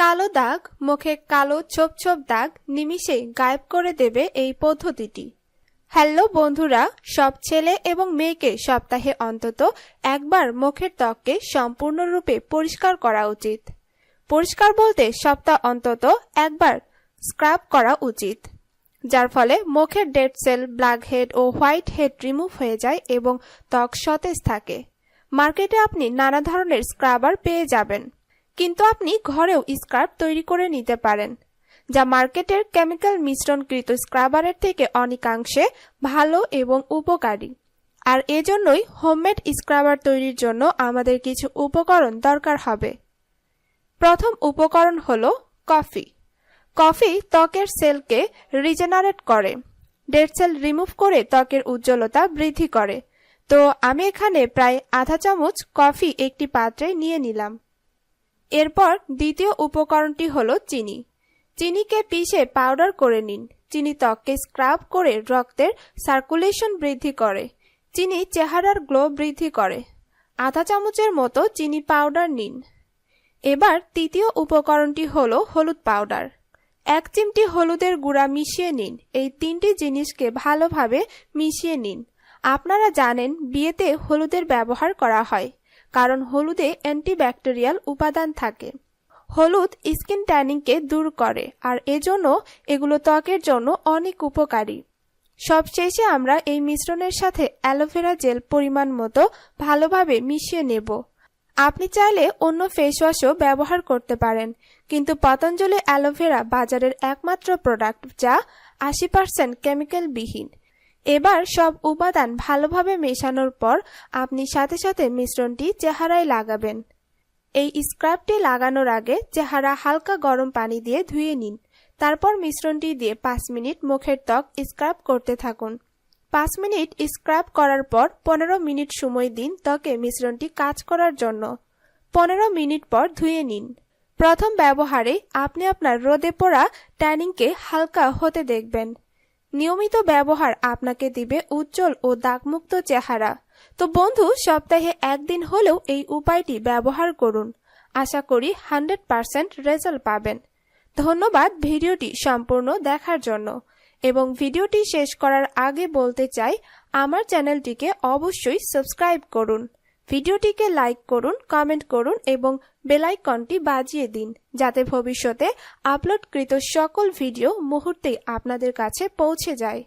কালো দাগ, মুখে কালো ছোপ ছোপ দাগ নিমিষেই গায়েব করে দেবে এই পদ্ধতিটি। হ্যালো বন্ধুরা, সব ছেলে এবং মেয়েকে সপ্তাহে অন্তত একবার মুখের ত্বককে সম্পূর্ণরূপে পরিষ্কার করা উচিত। পরিষ্কার বলতে সপ্তাহ অন্তত একবার স্ক্রাব করা উচিত, যার ফলে মুখের ডেড সেল, ব্ল্যাক হেড ও হোয়াইট হেড রিমুভ হয়ে যায় এবং ত্বক সতেজ থাকে। মার্কেটে আপনি নানা ধরনের স্ক্রাবার পেয়ে যাবেন। কিন্তু আপনি ঘরেও স্ক্রাব তৈরি করে নিতে পারেন, যা মার্কেটের কেমিক্যাল মিশ্রণকৃত স্ক্রাবারের থেকে অনেকাংশে ভালো এবং উপকারী। আর এজন্যই হোমমেড স্ক্রাবার তৈরির জন্য আমাদের কিছু উপকরণ দরকার হবে। প্রথম উপকরণ হল কফি। কফি ত্বকের সেলকে রিজেনারেট করে, ডেড সেল রিমুভ করে ত্বকের উজ্জ্বলতা বৃদ্ধি করে। তো আমি এখানে প্রায় আধা চামচ কফি একটি পাত্রে নিয়ে নিলাম। এরপর দ্বিতীয় উপকরণটি হলো চিনি। চিনিকে পিষে পাউডার করে নিন। চিনি ত্বককে স্ক্রাব করে রক্তের সার্কুলেশন বৃদ্ধি করে। চিনি চেহারার গ্লো বৃদ্ধি করে। আধা চামচের মতো চিনি পাউডার নিন। এবার তৃতীয় উপকরণটি হলো হলুদ পাউডার এক চিমটি হলুদের গুঁড়া মিশিয়ে নিন। এই তিনটি জিনিসকে ভালোভাবে মিশিয়ে নিন। আপনারা জানেন বিয়েতে হলুদের ব্যবহার করা হয়। কারণ হলুদে অ্যান্টিব্যাকটেরিয়াল উপাদান থাকে। হলুদ স্কিন ট্যানিংকে দূর করে আর এজন্য এগুলো ত্বকের জন্য অনেক উপকারী। সবশেষে আমরা এই মিশ্রণের সাথে অ্যালোভেরা জেল পরিমাণ মতো ভালোভাবে মিশিয়ে নেব। আপনি চাইলে অন্য ফেস ওয়াশও ব্যবহার করতে পারেন, কিন্তু পতঞ্জলি অ্যালোভেরা বাজারের একমাত্র প্রোডাক্ট যা আশি পার্সেন্ট কেমিক্যাল বিহীন। এবার সব উপাদান ভালোভাবে মেশানোর পর আপনি সাথে সাথে মিশ্রণটি চেহারায় লাগাবেন। এই স্ক্রাবটি লাগানোর আগে চেহারা হালকা গরম পানি দিয়ে ধুয়ে নিন। তারপর মিশ্রণটি দিয়ে পাঁচ মিনিট মুখের ত্বক স্ক্রাব করতে থাকুন। পাঁচ মিনিট স্ক্রাব করার পর পনেরো মিনিট সময় দিন ত্বকে মিশ্রণটি কাজ করার জন্য। পনেরো মিনিট পর ধুয়ে নিন। প্রথম ব্যবহারে আপনি আপনার রোদে পোড়া ট্যানিংকে হালকা হতে দেখবেন। নিয়মিত ব্যবহার আপনাকে দিবে উজ্জ্বল ও দাগমুক্ত চেহারা। তো বন্ধু, সপ্তাহে একদিন হলেও এই উপায়টি ব্যবহার করুন। আশা করি হান্ড্রেড পার্সেন্ট রেজাল্ট পাবেন। ধন্যবাদ ভিডিওটি সম্পূর্ণ দেখার জন্য। এবং ভিডিওটি শেষ করার আগে বলতে চাই, আমার চ্যানেলটিকে অবশ্যই সাবস্ক্রাইব করুন। ভিডিওটিকে লাইক করুন, কমেন্ট করুন এবং বেলাইকনটি বাজিয়ে দিন, যাতে ভবিষ্যতে আপলোডকৃত সকল ভিডিও মুহূর্তেই আপনাদের কাছে পৌঁছে যায়।